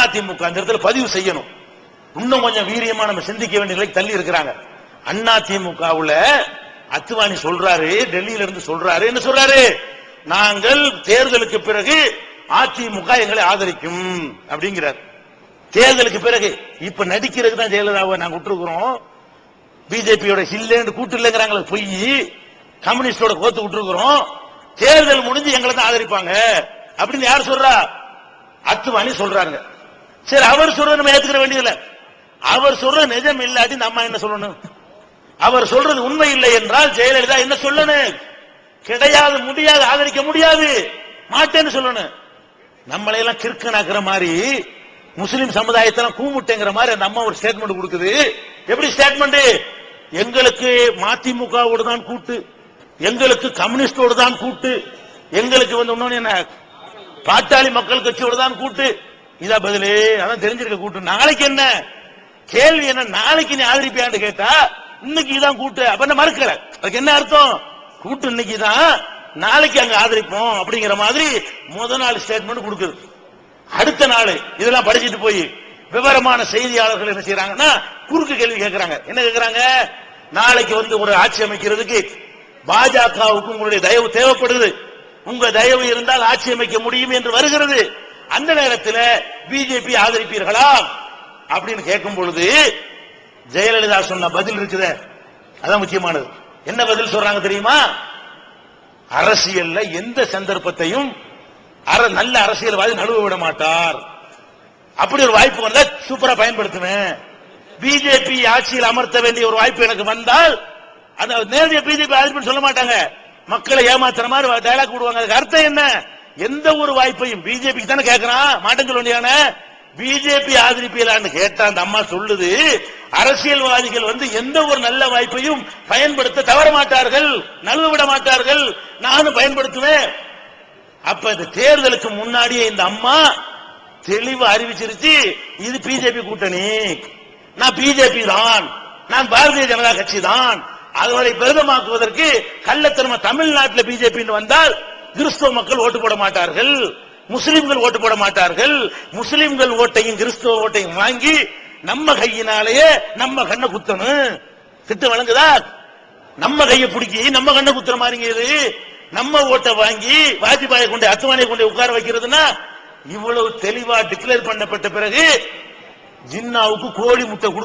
அதிமுக அந்த இடத்துல பதிவு செய்யணும். இன்னும் கொஞ்சம் வீரியமா நம்ம சிந்திக்க வேண்டிய நிலைக்கு தள்ளி இருக்கிறாங்க. அண்ணா திமுகவுல அத்துவானி சொல்றாரு டெல்லியில இருந்து சொல்றாரு. என்ன சொல்றாரு? நாங்கள் தேர்தலுக்கு பிறகு அதிமுக எங்களை ஆதரிக்கும் அப்படிங்கிறார். தேர்தலுக்கு பிறகு இப்ப நடிக்கிறதுக்கு தான் ஜெயலலிதாவை நாங்க விட்டுருக்கிறோம். பிஜேபியோட இல்லைன்னு கூட்டு இல்லைங்கிறாங்களே பொய். கம்யூனிஸ்டோட கோத்து விட்டுருக்கிறோம். தேர்தல் முடிஞ்சு எங்களை தான் ஆதரிப்பாங்க அப்படின்னு யார் சொல்றா? அத்துவானி சொல்றாங்க சரி அவர் சொல்றது நம்ம ஏத்துக்கிற வேண்டியதில்லை. அவர் சொல்றது நிஜம் இல்லாட்டி நம்ம என்ன சொல்லணும்? அவர் சொல்றது உண்மை இல்லை என்றால் ஜெயலலிதா என்ன சொல்லணும்? கிடையாது முடியாது ஆதரிக்க முடியாது. மாட்டேன்னு சொல்லணும். நம்மளை எல்லாம் கிறுக்கனாக்குற மாதிரி முஸ்லிம் சமுதாயத்தெல்லாம் கூமுட்டேங்கிற மாதிரி அந்த அம்மா ஒரு ஸ்டேட்மெண்ட் கொடுக்குது. எப்படி ஸ்டேட்மெண்ட் எங்களுக்கு மதிமுகவோடு தான் கூட்டு எங்களுக்கு கம்யூனிஸ்டோடு தான் கூட்டு எங்களுக்கு வந்து இன்னொன்னு என்ன? பாட்டாளி மக்கள் கட்சியோடு தான் கூட்டு இதா பதிலு? அதான் தெரிஞ்சிருக்க கூட்டு. நாளைக்கு என்ன? கேள்வி என்ன? நாளைக்கு நீ ஆதரிப்பியான்னு கேட்டா இன்னைக்கு இதான் கூட்டு. அப்ப என்ன மறுக்கல? அதுக்கு என்ன அர்த்தம்? கூட்டு இன்னைக்கு தான் நாளைக்கு அங்க ஆதரிப்போம் அப்படிங்கிற மாதிரி முத நாள் ஸ்டேட்மெண்ட் கொடுக்குது. அடுத்த நாள் இதெல்லாம் படிச்சுட்டு போய் விவரமான செய்தியாளர்கள் என்ன செய்யறாங்கன்னா குறுக்கு கேள்வி கேட்கறாங்க என்ன கேட்கறாங்க நாளைக்கு வந்து ஒரு ஆட்சி அமைக்கிறதுக்கு பாஜகவுக்கு உங்களுடைய தயவு தேவைப்படுது. உங்க தயவு இருந்தால் ஆட்சி அமைக்க முடியும் என்று வருகிறது. அந்த நேரத்தில் பிஜேபி ஆதரிப்பீர்களா? அப்படின்னு கேட்கும் பொழுது ஜெயலலிதா சொன்ன பதில் இருக்குத. அதான் முக்கியமானது. என்ன பதில் சொல்றாங்க தெரியுமா? அரசியல்ல எந்த சந்தர்ப்பத்தையும் அர- நல்ல அரசியல்வாதி நழுவ விட மாட்டார். அப்படி ஒரு வாய்ப்பு வந்தா சூப்பரா பயன்படுத்துவேன். பிஜேபி ஆட்சியில் அமர்த்த வேண்டிய ஒரு வாய்ப்பு எனக்கு வந்தால் அந்த நேரடியாக பிஜேபி ஆதரிப்புன்னு சொல்ல மாட்டாங்க. மக்களை ஏமாத்துற மாதிரி டயலாக் விடுவாங்க அதுக்கு அர்த்தம் என்ன? எந்த ஒரு வாய்ப்பையும் பிஜேபி தானே கேட்கிறான் மாட்டம் சொல்ல வேண்டியானே பிஜேபி ஆதரிப்பீங்களான்னு கேட்டா அந்த அம்மா சொல்லுது அரசியல்வாதிகள் வந்து எந்த ஒரு நல்ல வாய்ப்பையும் பயன்படுத்த தவற மாட்டார்கள் நழுவ விட மாட்டார்கள். நானும் பயன்படுத்துவேன். அப்ப இந்த தேர்தலுக்கு முன்னாடியே இந்த அம்மா தெளிவு அறிவிச்சிருச்சு இது பிஜேபி கூட்டணி. நான் பிஜேபி தான். நான் பாரதிய ஜனதா கட்சி தான். அதுவரை பெருதமாக்குவதற்கு கள்ளத்தனமா தமிழ்நாட்டில் பிஜேபி வந்தால் கிறிஸ்தவ மக்கள் ஓட்டு போட மாட்டார்கள். முஸ்லிம்கள் ஓட்டு போட மாட்டார்கள். முஸ்லிம்கள் ஓட்டையும் கிறிஸ்தவ ஓட்டையும் வாங்கி நம்ம கையினாலேயே நம்ம கண்ணை குத்தணும். திட்டம் வழங்குதா? நம்ம கையை பிடிக்கி நம்ம கண்ணை குத்துற மாதிரி இது. நம்ம ஓட்டை வாங்கி வாஜ்பாயை கொண்டு அத்துவானை கொண்டு உட்கார வைக்கிறதுனா இவ்வளவு தெளிவா டிக்ளேர் பண்ணப்பட்ட பிறகு ஜின்னாவுக்கு கோழி முட்டை